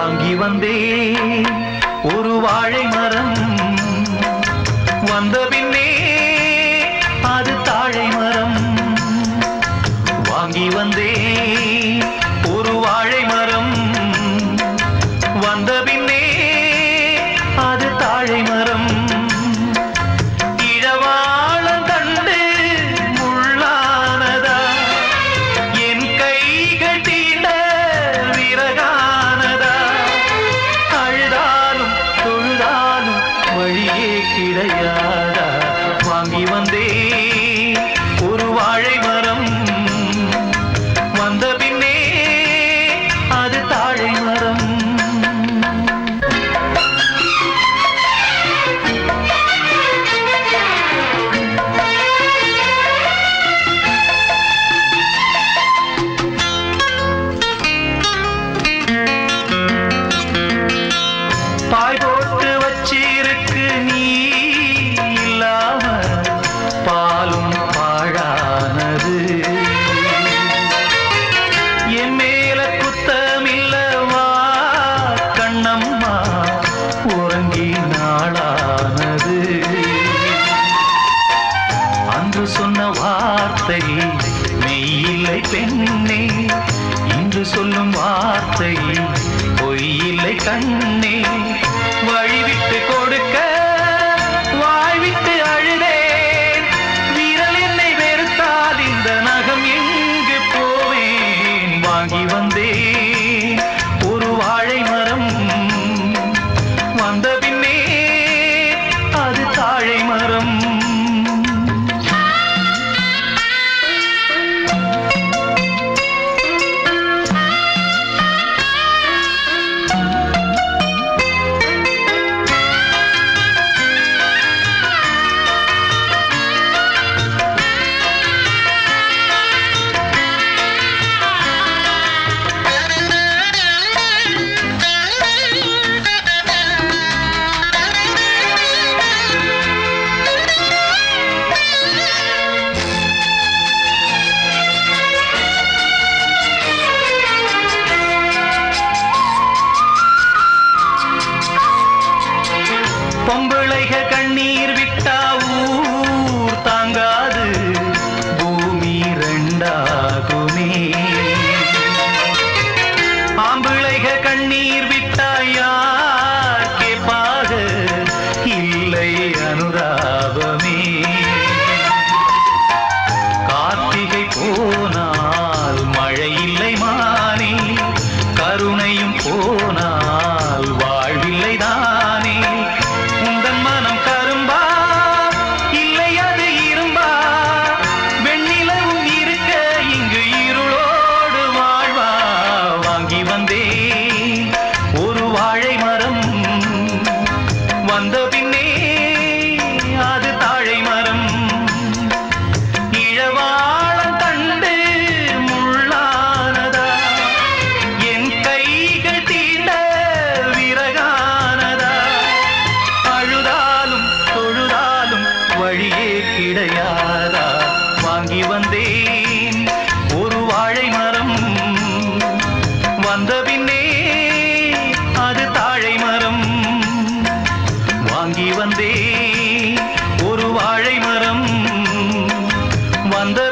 வாங்கி வந்தே ஒரு வாழை மரம் வந்தபி ஓடி வந்தே வார்த்தையை மெய்யில்லை பெண்ணே. இன்று சொல்லும் வார்த்தையை பொய்யில்லை கண்ணே. வழிவிட்டு கொடுக்க வாழ்விட்டு கருணையும் போனா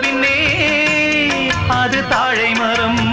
பின்னே அது தாழை மரம்.